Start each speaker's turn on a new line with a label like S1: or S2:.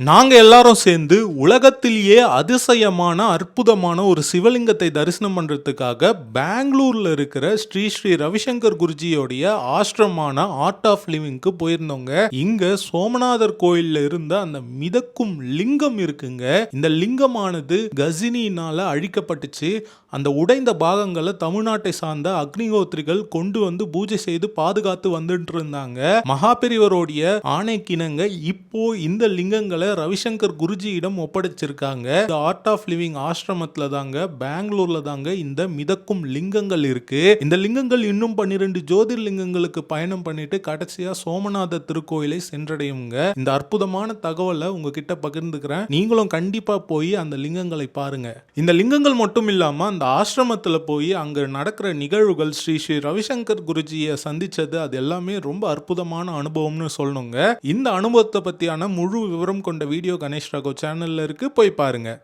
S1: நாங்கள் எல்லாரும் சேர்ந்து உலகத்திலேயே அதிசயமான அற்புதமான ஒரு சிவலிங்கத்தை தரிசனம் பண்ணுறதுக்காக பெங்களூரில் இருக்கிற ஸ்ரீ ஸ்ரீ ரவிசங்கர் குருஜியோடைய ஆசிரமான ஆர்ட் ஆஃப் லிவிங்க்கு போயிருந்தோங்க. இங்கே சோமநாதர் கோயிலில் இருந்த அந்த மிதக்கும் லிங்கம் இருக்குங்க. இந்த லிங்கமானது கசினினால அழிக்கப்பட்டுச்சு. அந்த உடைந்த பாகங்களை தமிழ்நாட்டை சார்ந்த அக்னிகோத்திரிகள் கொண்டு வந்து பூஜை செய்து பாதுகாத்து வந்துட்டு இருந்தாங்க. மகாபெரிவருடைய ஆணைக்கிணங்க இப்போ இந்த லிங்கங்களை ரவிசங்கர் குருஜியிடம் ஒப்படைச்சிருக்காங்க. இந்த ஆர்ட் ஆஃப் லிவிங் ஆசிரமத்துல தாங்க பெங்களூர்ல தாங்க இந்த மிதக்கும் லிங்கங்கள் இருக்கு. இந்த லிங்கங்கள் இன்னும் பன்னிரெண்டு ஜோதிர்லிங்கங்களுக்கு பயணம் பண்ணிட்டு கடைசியா சோமநாத திருக்கோயிலை சென்றடையுங்க. இந்த அற்புதமான தகவலை உங்ககிட்ட பகிர்ந்துக்கிறேன். நீங்களும் கண்டிப்பா போய் அந்த லிங்கங்களை பாருங்க. இந்த லிங்கங்கள் மட்டும் இல்லாம அந்த ஆசிரமத்துல போய் அங்க நடக்கிற நிகழ்வுகள் ஸ்ரீ ஸ்ரீ ரவிசங்கர் குருஜியை சந்திச்சது அது எல்லாமே ரொம்ப அற்புதமான அனுபவம்னு சொல்லணுங்க. இந்த அனுபவத்தை பத்தியான முழு விவரம் கொண்டு வீடியோ கணேஷ் ராகோ சேனலில் இருக்கு. போய் பாருங்க.